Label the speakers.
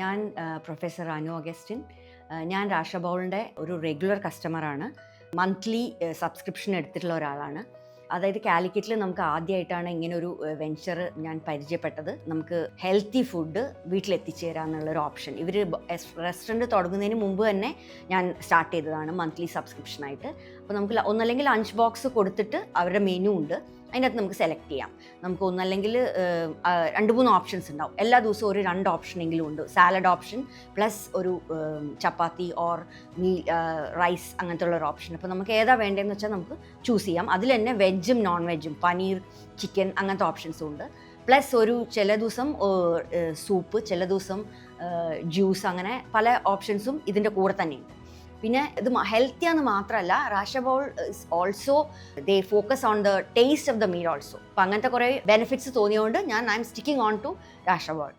Speaker 1: ഞാൻ professor Anu Augustine. ഞാൻ രാഷ്ട്രബൗളിന്റെ ഒരു റെഗുലർ കസ്റ്റമറാണ് മന്ത്ലി സബ്സ്ക്രിപ്ഷൻ എടുത്തിട്ടുള്ള ഒരാളാണ്. അതായത് കാലിക്കറ്റിൽ നമുക്ക് ആദ്യമായിട്ടാണ് ഇങ്ങനെ ഒരു വെഞ്ചർ ഞാൻ പരിചയപ്പെട്ടത്. നമുക്ക് ഹെൽത്തി ഫുഡ് വീട്ടിലെത്തിച്ചേരാന്നുള്ളൊരു ഓപ്ഷൻ. ഇവർ റെസ്റ്റോറന്റ് തുടങ്ങുന്നതിന് മുമ്പ് തന്നെ ഞാൻ സ്റ്റാർട്ട് ചെയ്തതാണ് മന്ത്ലി സബ്സ്ക്രിപ്ഷനായിട്ട്. അപ്പോൾ നമുക്ക് ഒന്നല്ലെങ്കിൽ ലഞ്ച് ബോക്സ് കൊടുത്തിട്ട് അവരുടെ മെനു ഉണ്ട്. അതിനകത്ത് നമുക്ക് സെലക്ട് ചെയ്യാം. നമുക്ക് ഒന്നല്ലെങ്കിൽ രണ്ട് മൂന്ന് ഓപ്ഷൻസ് ഉണ്ടാവും. എല്ലാ ദിവസവും ഒരു രണ്ട് ഓപ്ഷനെങ്കിലും ഉണ്ട്. സാലഡ് ഓപ്ഷൻ പ്ലസ് ഒരു ചപ്പാത്തി ഓർ മീ റൈസ് അങ്ങനത്തെ ഉള്ള ഒരു ഓപ്ഷൻ അപ്പോൾ നമുക്ക് ഏതാ വേണ്ടതെന്ന് വെച്ചാൽ നമുക്ക് ചൂസ് ചെയ്യാം. അതിൽ തന്നെ വെജും നോൺ വെജും പനീർ ചിക്കൻ അങ്ങനത്തെ ഓപ്ഷൻസും ഉണ്ട്. പ്ലസ് ഒരു ചില ദിവസം സൂപ്പ് ചില ദിവസം ജ്യൂസ് അങ്ങനെ പല ഓപ്ഷൻസും ഇതിന്റെ കൂടെ തന്നെയുണ്ട് പിന്നെ ഇത് ഹെൽത്തിയാന്ന് മാത്രമല്ല റാഷബോൾ also they focus on the taste of the meal also അപ്പം അങ്ങനത്തെ കുറേ ബെനിഫിറ്റ്സ് തോന്നിയതുകൊണ്ട് ഞാൻ I'm sticking on to റാഷബോൾ